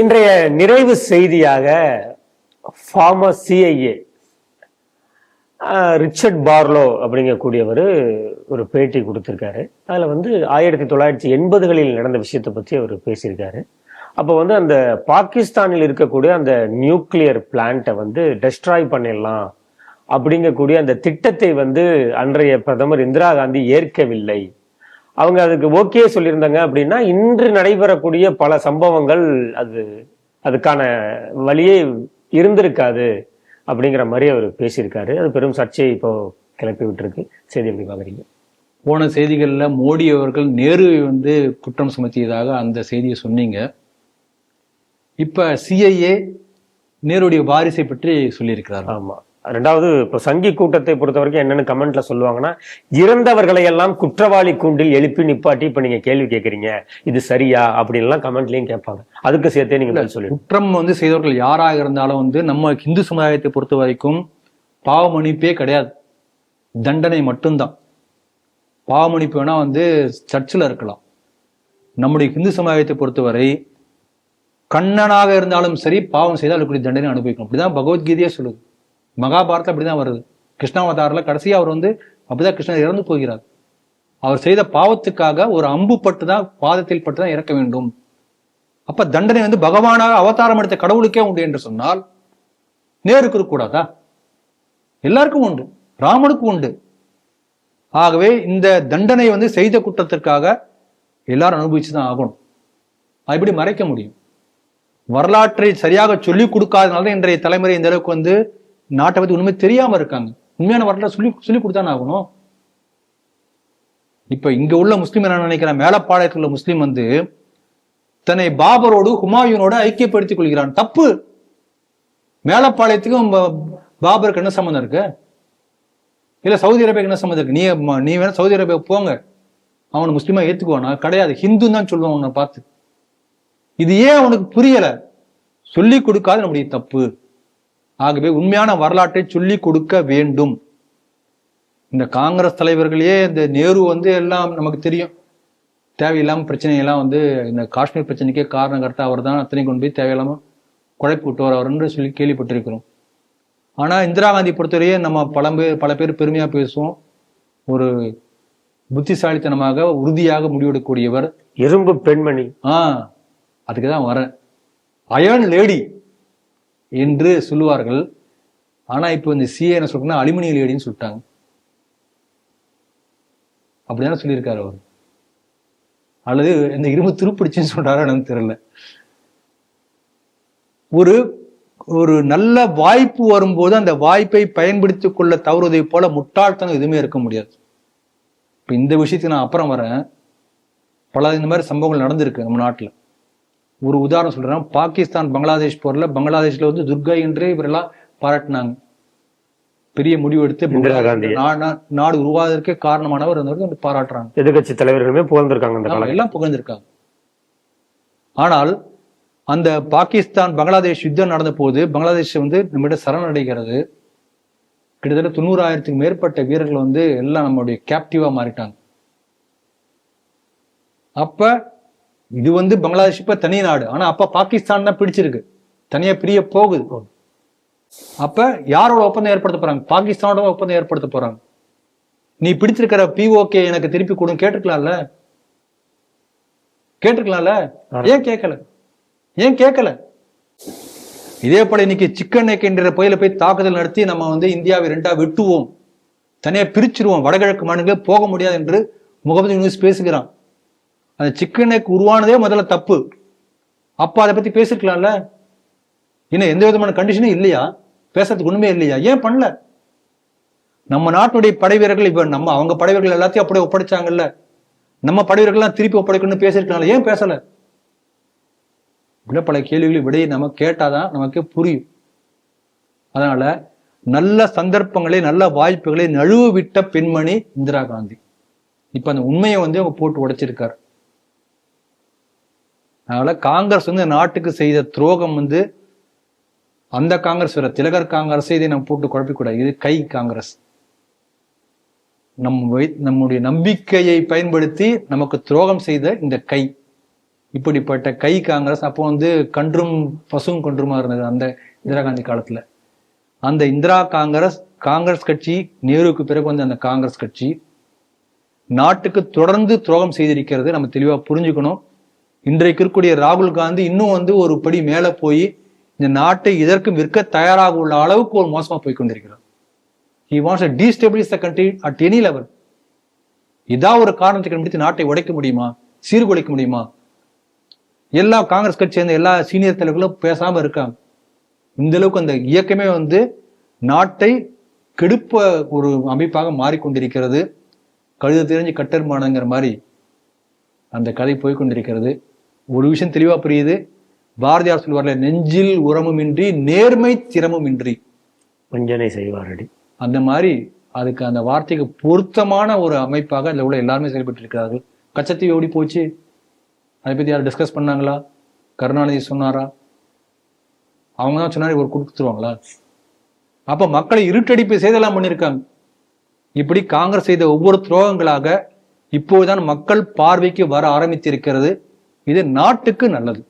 இன்றைய நிறைவு செய்தியாக ஃபார்மர் சிஐஏ ரிச்சர்ட் பார்லோ அப்படிங்கக்கூடியவர் ஒரு பேட்டி கொடுத்துருக்காரு. அதில் வந்து ஆயிரத்தி தொள்ளாயிரத்தி எண்பதுகளில் நடந்த விஷயத்தை பற்றி அவர் பேசியிருக்காரு. அப்போ வந்து அந்த பாகிஸ்தானில் இருக்கக்கூடிய அந்த நியூக்ளியர் பிளான்ட்டை வந்து டெஸ்ட்ராய் பண்ணிடலாம் அப்படிங்கக்கூடிய அந்த திட்டத்தை வந்து அன்றைய பிரதமர் இந்திரா காந்தி ஏற்கவில்லை. அவங்க அதுக்கு ஓகே சொல்லியிருந்தாங்க அப்படின்னா இன்று நடைபெறக்கூடிய பல சம்பவங்கள் அது அதுக்கான வழியே இருந்திருக்காது அப்படிங்கிற மாதிரி அவர் பேசியிருக்காரு. அது பெரும் சர்ச்சையை இப்போ கிளப்பி விட்டுருக்கு. செய்தி எப்படி பாக்குறீங்க போன செய்திகள்ல மோடி அவர்கள் நேருவை வந்து குற்றம் சுமத்தியதாக அந்த செய்தியை சொன்னீங்க. இப்ப சிஐஏ நேருடைய வாரிசை பற்றி சொல்லியிருக்கிறார். ஆமா. ரெண்டாவது இப்போ சங்கி கூட்டத்தை பொறுத்த வரைக்கும் என்னன்னு கமெண்ட்ல சொல்லுவாங்கன்னா இறந்தவர்களை எல்லாம் குற்றவாளி கூண்டில் எழுப்பி நிப்பாட்டி இப்ப நீங்க கேள்வி கேட்கறீங்க இது சரியா? அப்படின்லாம் கமெண்ட்லயும் கேட்பாங்க. அதுக்கு சேர்த்தே நீங்க பதில் சொல்லிடுங்க. குற்றம் வந்து செய்தவர்கள் யாராக இருந்தாலும் வந்து நம்ம இந்து சமுதாயத்தை பொறுத்த வரைக்கும் பாவமன்னிப்பே கிடையாது. தண்டனை மட்டும்தான். பாவமன்னிப்பு வேணா வந்து சர்ச்சில் இருக்கலாம். நம்முடைய இந்து சமுதாயத்தை பொறுத்தவரை கண்ணனாக இருந்தாலும் சரி பாவம் செய்தால் அதுக்குரிய தண்டனை அனுபவிக்கணும் அப்படிதான் பகவத்கீதையே சொல்லுது. மகாபாரதம் அப்படிதான் வருது. கிருஷ்ணாவதாரில் கடைசியாக அவர் வந்து அப்படிதான் கிருஷ்ணர் இறந்து போகிறார். அவர் செய்த பாவத்துக்காக ஒரு அம்பு பட்டு தான் பாதத்தில் பட்டு தான் இறக்க வேண்டும். அப்ப தண்டனை வந்து பகவானாக அவதாரம் எடுத்த கடவுளுக்கே உண்டு என்று சொன்னால் நேருக்கு இருக்கக்கூடாதா எல்லாருக்கும் உண்டு. ராமனுக்கும் உண்டு. ஆகவே இந்த தண்டனை வந்து செய்த குற்றத்திற்காக எல்லாரும் அனுபவிச்சு தான் ஆகணும். அது எப்படி மறைக்க முடியும்? வரலாற்றை சரியாக சொல்லிக் கொடுக்காதனால தான் இன்றைய தலைமுறை இந்த அளவுக்கு வந்து நாட்டை பத்தி உண்மை தெரியாம இருக்காங்க. உண்மையான வரலாறு சொல்லி சொல்லி கொடுத்தானே ஆகணும். இப்ப இங்க உள்ள முஸ்லீம் என்ன நினைக்கிறேன்? மேலப்பாளையத்தில் உள்ள முஸ்லீம் வந்து தன்னை பாபரோடு ஹுமாயூனோட ஐக்கியப்படுத்திக் கொள்கிறான். தப்பு. மேலப்பாளையத்துக்கும் பாபருக்கு என்ன சம்மந்தம் இருக்கு? இல்ல சவுதி அரேபியாக்கு என்ன சம்மந்தம் இருக்கு? நீ நீ வேணா சவுதி அரேபியா போங்க. அவனை முஸ்லீமா ஏத்துக்குவானா? கிடையாது. ஹிந்து தான் சொல்லுவான் அவனை பார்த்து. இது ஏன் அவனுக்கு புரியல? சொல்லி கொடுக்காத நம்முடைய தப்பு. ஆகவே உண்மையான வரலாற்றை சொல்லி கொடுக்க வேண்டும். இந்த காங்கிரஸ் தலைவர்களே இந்த நேரு வந்து எல்லாம் நமக்கு தெரியும். தேவையில்லாம பிரச்சனையெல்லாம் வந்து இந்த காஷ்மீர் பிரச்சனைக்கே காரணம் கரெக்டாக அவர் தான் அத்தனை கொண்டு போய் தேவையில்லாம குழப்பி விட்டவர் அவர்னு சொல்லி கேள்விப்பட்டிருக்கிறோம். ஆனா இந்திரா காந்தி பொறுத்தவரையே நம்ம பல பேர் பல பேர் பெருமையா பேசுவோம். ஒரு புத்திசாலித்தனமாக உறுதியாக முடிவெடுக்கக்கூடியவர். இரும்பு பெண்மணி. ஆ அதுக்கு தான் வரேன். Iron lady. என்று சொல்லுவார்கள். ஆனால் இப்போ இந்த சிஏ என்ன சொல்றாங்கன்னா அலுமினிய லேடின்னு சொல்லிட்டாங்க. அப்படிதானே சொல்லியிருக்காரு அவர். அல்லது இந்த இரும்பு துருப்பிடிச்சுன்னு சொல்றாரோ எனக்கு தெரியல. ஒரு ஒரு நல்ல வாய்ப்பு வரும்போது அந்த வாய்ப்பை பயன்படுத்தி கொள்ள தவறுவதை போல முட்டாள்தனம் எதுவுமே இருக்க முடியாது. இப்போ இந்த விஷயத்துக்கு நான் அப்புறம் வரேன். பல இந்த மாதிரி சம்பவங்கள் நடந்திருக்கு நம்ம நாட்டில். ஒரு உதாரணம் சொல்றேன். பாகிஸ்தான் பங்களாதேஷ் போர்ல பங்களாதேஷ்ல வந்து துர்கா என்று இவரெல்லாம் பாராட்டினாங்க. பெரிய முடிவு எடுத்து நாடு உருவாவதற்கே காரணமானவர் வந்து பாராட்டுறாங்க. எதிர்கட்சி தலைவர்களுமே புகழ்ந்திருக்காங்க எல்லாம் புகழ்ந்திருக்காங்க. ஆனால் அந்த பாகிஸ்தான் பங்களாதேஷ் யுத்தம் நடந்த போது பங்களாதேஷ் வந்து நம்மிட சரணடைகிறது. கிட்டத்தட்ட தொண்ணூறாயிரத்துக்கு மேற்பட்ட வீரர்கள் வந்து எல்லாம் நம்மளுடைய கேப்டிவா மாறிட்டாங்க. அப்ப இது வந்து பங்களாதேஷ் இப்ப தனி நாடு. ஆனா அப்ப பாகிஸ்தான் தான் பிடிச்சிருக்கு. தனியா பிரிய போகுது. அப்ப யாரோட ஒப்பந்தம் ஏற்படுத்த போறாங்க? பாகிஸ்தானோட ஒப்பந்தம் ஏற்படுத்த போறாங்க. நீ பிடிச்சிருக்கிற பிஓகே எனக்கு திருப்பி கொடுங்க கேட்டிருக்கலாம்ல? கேட்டிருக்கலாம்ல? ஏன் கேட்கல ஏன் கேட்கல இதே போல இன்னைக்கு சிக்கன் நெக் என்ற புயல போய் தாக்குதல் நடத்தி நம்ம வந்து இந்தியாவை ரெண்டா வெட்டுவோம். தனியா பிரிச்சிருவோம். வடகிழக்கு மாநிலங்களே போக முடியாது என்று முகமது யூனிஸ் பேசுகிறான். அந்த சிக்கன் நெக் உருவானதே முதல்ல தப்பு. அப்போ அதை பத்தி பேசிருக்கலாம்ல? இன்னும் எந்த விதமான கண்டிஷனும் இல்லையா? பேசுறதுக்கு ஒண்ணுமே இல்லையா? ஏன் பண்ணல? நம்ம நாட்டுடைய படை வீரர்கள் இப்ப நம்ம அவங்க படை வீரர்கள் எல்லாத்தையும் அப்படியே ஒப்படைச்சாங்கல்ல. நம்ம படை வீரர்கள்லாம் திருப்பி ஒப்படைக்கணும்னு பேசிருக்கலாம் ஏன் பேசல? இப்படி பல கேள்விகளை விடையை நம்ம கேட்டாதான் நமக்கு புரியும். அதனால நல்ல சந்தர்ப்பங்களை நல்ல வாய்ப்புகளை நழுவு விட்ட பெண்மணி இந்திரா காந்தி. இப்ப அந்த உண்மையை வந்து அவங்க போட்டு உடைச்சிருக்காரு. அதனால காங்கிரஸ் வந்து நாட்டுக்கு செய்த துரோகம் வந்து அந்த காங்கிரஸ் வேற திலகர் காங்கிரஸ் இதை நம்ம போட்டு குழப்பிக்கூடாது. இது கை காங்கிரஸ். நம் நம்முடைய நம்பிக்கையை பயன்படுத்தி நமக்கு துரோகம் செய்த இந்த கை. இப்படிப்பட்ட கை காங்கிரஸ் அப்போ வந்து கன்றும் பசும் கன்றுமா இருந்தது அந்த இந்திரா காந்தி காலத்துல. அந்த இந்திரா காங்கிரஸ் காங்கிரஸ் கட்சி நேருவுக்கு பிறகு வந்து அந்த காங்கிரஸ் கட்சி நாட்டுக்கு தொடர்ந்து துரோகம் செய்திருக்கிறது நம்ம தெளிவா புரிஞ்சுக்கணும். இன்றைக்கு இருக்கக்கூடிய ராகுல் காந்தி இன்னும் வந்து ஒரு படி மேல போய் இந்த நாட்டை இதற்கு விற்க தயாராக உள்ள அளவுக்கு ஒரு மோசமா போய் கொண்டிருக்கிறார். He wants destabilise the country at any level இதான் ஒரு காரணத்தை கண்டுபிடித்து நாட்டை உடைக்க முடியுமா? சீர்குலைக்க முடியுமா? எல்லா காங்கிரஸ் கட்சி சேர்ந்த எல்லா சீனியர் தலைவர்களும் பேசாம இருக்காங்க. இந்த அளவுக்கு அந்த இயக்கமே வந்து நாட்டை கெடுப்ப ஒரு அமைப்பாக மாறிக்கொண்டிருக்கிறது. கழுத தெரிஞ்சு கட்டர்மானங்கிற மாதிரி அந்த கதை போய்கொண்டிருக்கிறது ஒரு விஷயம் தெளிவா புரியுது? பாரதியார் சொல்வார்ல நெஞ்சில் உரமுமின்றி நேர்மை திறமுமின்றி. வஞ்சனை செய்வாரடி. அந்த மாதிரி அதுக்கு அந்த வார்த்தைக்கு பொருத்தமான ஒரு அமைப்பாக அதில் உள்ள எல்லாருமே செயல்பட்டு இருக்கிறார்கள் கச்சத்தீவு எப்படி போச்சு? அதை பத்தி யாரும் டிஸ்கஸ் பண்ணாங்களா? கருணாநிதி சொன்னாரா? அவங்க தான் சொன்னாரு ஒரு கொடுத்துருவாங்களா அப்ப மக்களை இருட்டடிப்பு செய்தெல்லாம் பண்ணியிருக்காங்க இப்படி காங்கிரஸ் செய்த ஒவ்வொரு துரோகங்களாக இப்போதுதான் மக்கள் பார்வைக்கு வர ஆரம்பித்திருக்கிறது. இது நாட்டுக்கு நல்லது.